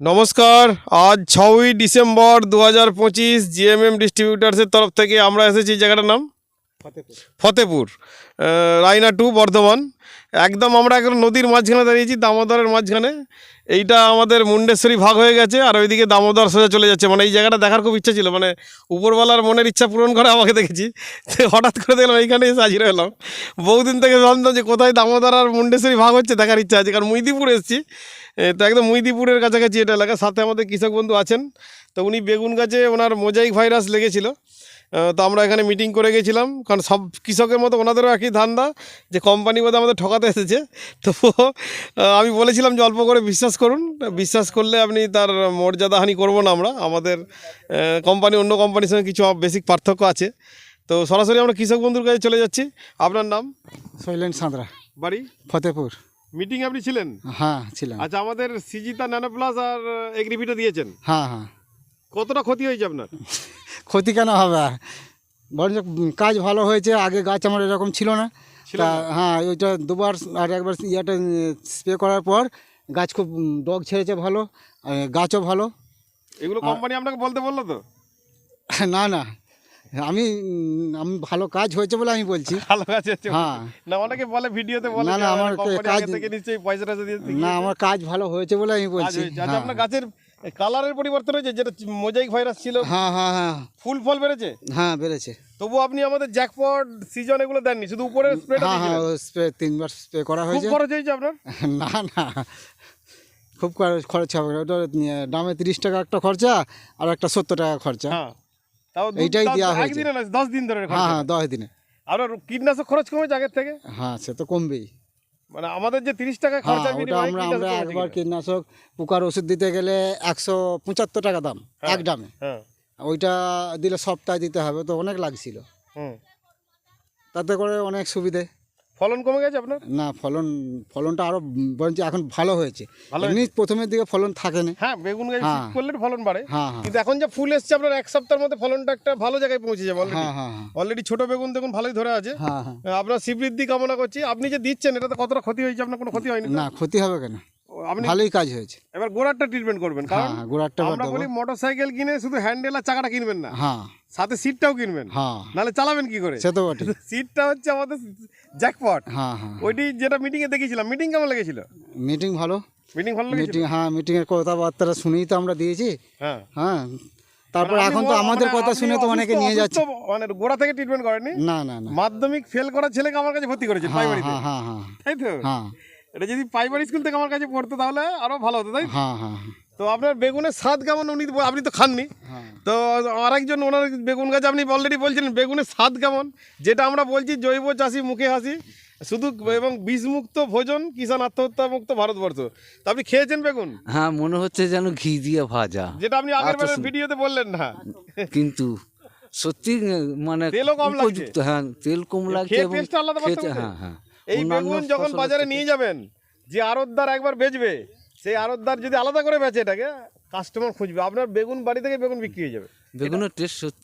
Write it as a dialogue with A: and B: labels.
A: নমস্কার, আজ ছয়ই ডিসেম্বর দু হাজার পঁচিশ জিএমএম ডিস্ট্রিবিউটার্সের তরফ থেকে আমরা এসেছি, জায়গাটার নাম? ফতেপুর রায়না টু, বর্ধমান। একদম আমরা এখন নদীর মাঝখানে দাঁড়িয়েছি, দামোদরের মাঝখানে। এইটা আমাদের মুন্ডেশ্বরী ভাগ হয়ে গেছে, আর ওইদিকে দামোদর সোজা চলে যাচ্ছে। মানে এই জায়গাটা দেখার খুব ইচ্ছা ছিল মানে উপরওয়ালার মনের ইচ্ছা পূরণ করে আমাকে দেখেছি। হঠাৎ করে দেখলাম এইখানে এসে হাজির হলাম। বহুদিন থেকে ভাবতাম যে কোথায় দামোদর আর মুন্ডেশ্বরী ভাগ হচ্ছে, দেখার ইচ্ছা আছে। কারণ মুইদিপুর এসেছি। তো একদম মুইদিপুরের কাছাকাছি এটা এলাকা। সাথে আমাদের কৃষক বন্ধু আছেন। তো উনি বেগুন গাছে ওনার মোজাইক ভাইরাস লেগেছিল। তো আমরা এখানে মিটিং করে গেছিলাম। কারণ সব কৃষকের মতো ওনাদেরও একই ধান্দা যে কোম্পানি বোধহয় আমাদের ঠকাতে এসেছে। তো আমি বলেছিলাম যে অল্প করে বিশ্বাস করুন। বিশ্বাস করলে আপনি তার মর্যাদাহানি করব না আমরা। আমাদের কোম্পানি অন্য কোম্পানির সঙ্গে কিছু বেসিক পার্থক্য আছে। তো সরাসরি আমরা কৃষক বন্ধুর কাছে চলে যাচ্ছি। আপনার নাম?
B: শৈলেন সাঁতরা।
A: বাড়ি?
B: ফতেপুর।
A: মিটিং আপনি ছিলেন?
B: হ্যাঁ ছিলাম।
A: আচ্ছা আমাদের সিজিতা ন্যানো প্লাস আর এগ্রিভিটা দিয়েছেন।
B: হ্যাঁ হ্যাঁ।
A: কতটা ক্ষতি হয়েছে আপনার?
B: ক্ষতি কেন হবে? বরঞ্চ কাজ ভালো হয়েছে আগে গাছ আমার এরকম ছিল না। তা হ্যাঁ ওইটা দুবার আর একবার ইয়াটা স্প্রে করার পর গাছ খুব ডগ ছেড়েছে ভালো গাছও ভালো।
A: এগুলো কোম্পানি আপনাকে বলতে বলল তো?
B: না না। আমি আমি ভালো কাজ হয়েছে বলে আমি বলছি।
A: ভালো কাজ আছে
B: হ্যাঁ।
A: না অনেকে বলে ভিডিওতে বলে
B: না, না,
A: আমার
B: কাজ-
A: থেকে নিশ্চয়ই পয়সা টয়সা দিয়ে
B: না আমার কাজ ভালো হয়েছে বলে আমি বলছি।
A: হয়েছে আচ্ছা আপনার গাছের কালারের পরিবর্তন হয়েছে যেটা মোজাইক ভাইরাস ছিল।
B: হ্যাঁ হ্যাঁ হ্যাঁ।
A: ফুল ফল বেড়েছে?
B: হ্যাঁ বেড়েছে।
A: তবু আপনি আমাদের জ্যাকপট সিজন এগুলো দেননি শুধু উপরে স্প্রেটা
B: হ্যাঁ হ্যাঁ স্প্রে তিনবার স্প্রে করা হয়েছে।
A: খরচ হয়েছে আপনার?
B: না না। খুব খরচ- হবে। ওটা দামে তিরিশ টাকা একটা খরচা আর একটা সত্তর টাকা খরচা।
A: হ্যাঁ। তাও
B: এইটাই
A: তাও
B: দেয়া হয়েছে।
A: দশ দিন ধরে
B: হ্যাঁ হ্যাঁ দশ দিনে।
A: আপনার কীটনাশক খরচ কমেছে আগের থেকে?
B: হ্যাঁ সে তো কমবেই।
A: মানে আমাদের যে তিরিশ টাকা
B: হ্যাঁ
A: খরচা
B: ওটা আমরা আমরা একবার কীটনাশক পোকার ওষুধ দিতে গেলে একশো পঁচাত্তর টাকা দাম এক ডামে
A: হ্যাঁ।
B: ওইটা দিলে সপ্তাহে দিতে হবে তো অনেক লাগছিল। তাতে করে অনেক সুবিধে।
A: ফলন কমে গেছে আপনার?
B: না ফলন ফলনটা আরও বরঞ্চ এখন ভালো হয়েছে। এমনি প্রথমের দিকে ফলন থাকে না
A: হ্যাঁ বেগুন গাছ
B: হ্যাঁ।
A: করলে ফলন বাড়ে।
B: হ্যাঁ হ্যাঁ।
A: কিন্তু এখন যে ফুল এসছে আপনার এক সপ্তাহের মধ্যে ফলনটা একটা ভালো জায়গায় পৌঁছে যাবে অলরেডি ছোট বেগুন দেখুন ভালোই ধরে আছে। আপনার শ্রীবৃদ্ধি কামনা করছি। আপনি যে দিচ্ছেন এটাতে কতটা ক্ষতি হয়েছে? আপনার কোনো ক্ষতি হয়নি
B: না ক্ষতি হবে কেন?
A: আপনি
B: ভালোই কাজ হয়েছে।
A: এবার গোড়ারটা ট্রিটমেন্ট করবেন কারণ
B: গোড়ারটা
A: আমরা বলি মোটর সাইকেল কিনে শুধু হ্যান্ডেল আর চাকাটা কিনবেন না।
B: হ্যাঁ।
A: সাথে সিটটাও কিনবেন।
B: হ্যাঁ।
A: নাহলে চালাবেন কি করে?
B: সে তো বটে
A: সিটটা হচ্ছে আমাদের জ্যাকপট
B: হ্যাঁ হ্যাঁ
A: ওইটি যেটা মিটিং এ দেখেছিলাম মিটিং কেমন লেগেছিল?
B: মিটিং ভালো।
A: মিটিং ভালো
B: মিটিং হ্যাঁ মিটিংয়ের কথাবার্তা শুনেই তো আমরা দিয়েছি।
A: হ্যাঁ।
B: হ্যাঁ তারপর
A: মানে
B: এখন তো আমাদের
A: মানে
B: কথা শুনে তো অনেকে নিয়ে যাচ্ছে।
A: মানে গোড়া থেকে ট্রিটমেন্ট করেননি?
B: না না না।
A: মাধ্যমিক ফেল করা ছেলেকে আমার কাছে ভর্তি করেছে প্রাইমারিতে
B: হ্যাঁ হ্যাঁ
A: তাই তো?
B: হ্যাঁ।
A: এটা যদি প্রাইমারি স্কুল থেকে আমার কাছে পড়তো তাহলে আরও ভালো হতো তাই
B: হ্যাঁ হ্যাঁ।
A: তো আপনার বেগুনের স্বাদ কেমন উনি আপনি তো খাননি।
B: হ্যাঁ।
A: তো আরেকজন ওনার বেগুন গাছ আপনি অলরেডি বলছিলেন বেগুনের স্বাদ কেমন? যেটা আমরা বলছি জৈব চাষি মুখে হাসি শুধু এবং বিষমুক্ত ভোজন কিষান আত্মহত্যা মুক্ত ভারতবর্ষ। তো আপনি খেয়েছেন বেগুন?
C: হ্যাঁ মনে হচ্ছে যেন ঘি দিয়ে ভাজা।
A: যেটা আপনি আগের
C: আচ্ছা,
A: ভিডিওতে বললেন না।
C: কিন্তু সত্যি মানে
A: তেলও কম লাগছে।
C: হ্যাঁ তেল কম লাগছে এবং হ্যাঁ হ্যাঁ।
A: এই বেগুন যখন বাজারে নিয়ে যাবেন যে আড়তদার একবার বেচবে সেই আরতদার যদি আলাদা করে বেচে এটাকে কাস্টমার খুঁজবে। আপনার বেগুন বাড়ি থেকে বেগুন বিক্রি হয়ে যাবে।
C: বেগুনের টেস্ট